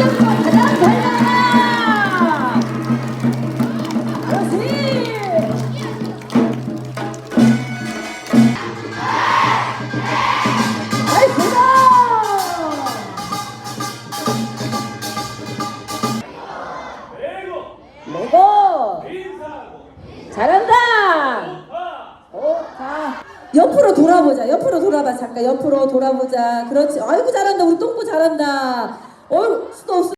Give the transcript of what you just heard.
레고 잘한다 오파 옆으로 돌아보자. 옆으로 돌아봐 잠깐. 옆으로 돌아보자. 그렇지. 아이고 잘한다. 우리 똥꼬 잘한다. Ou estou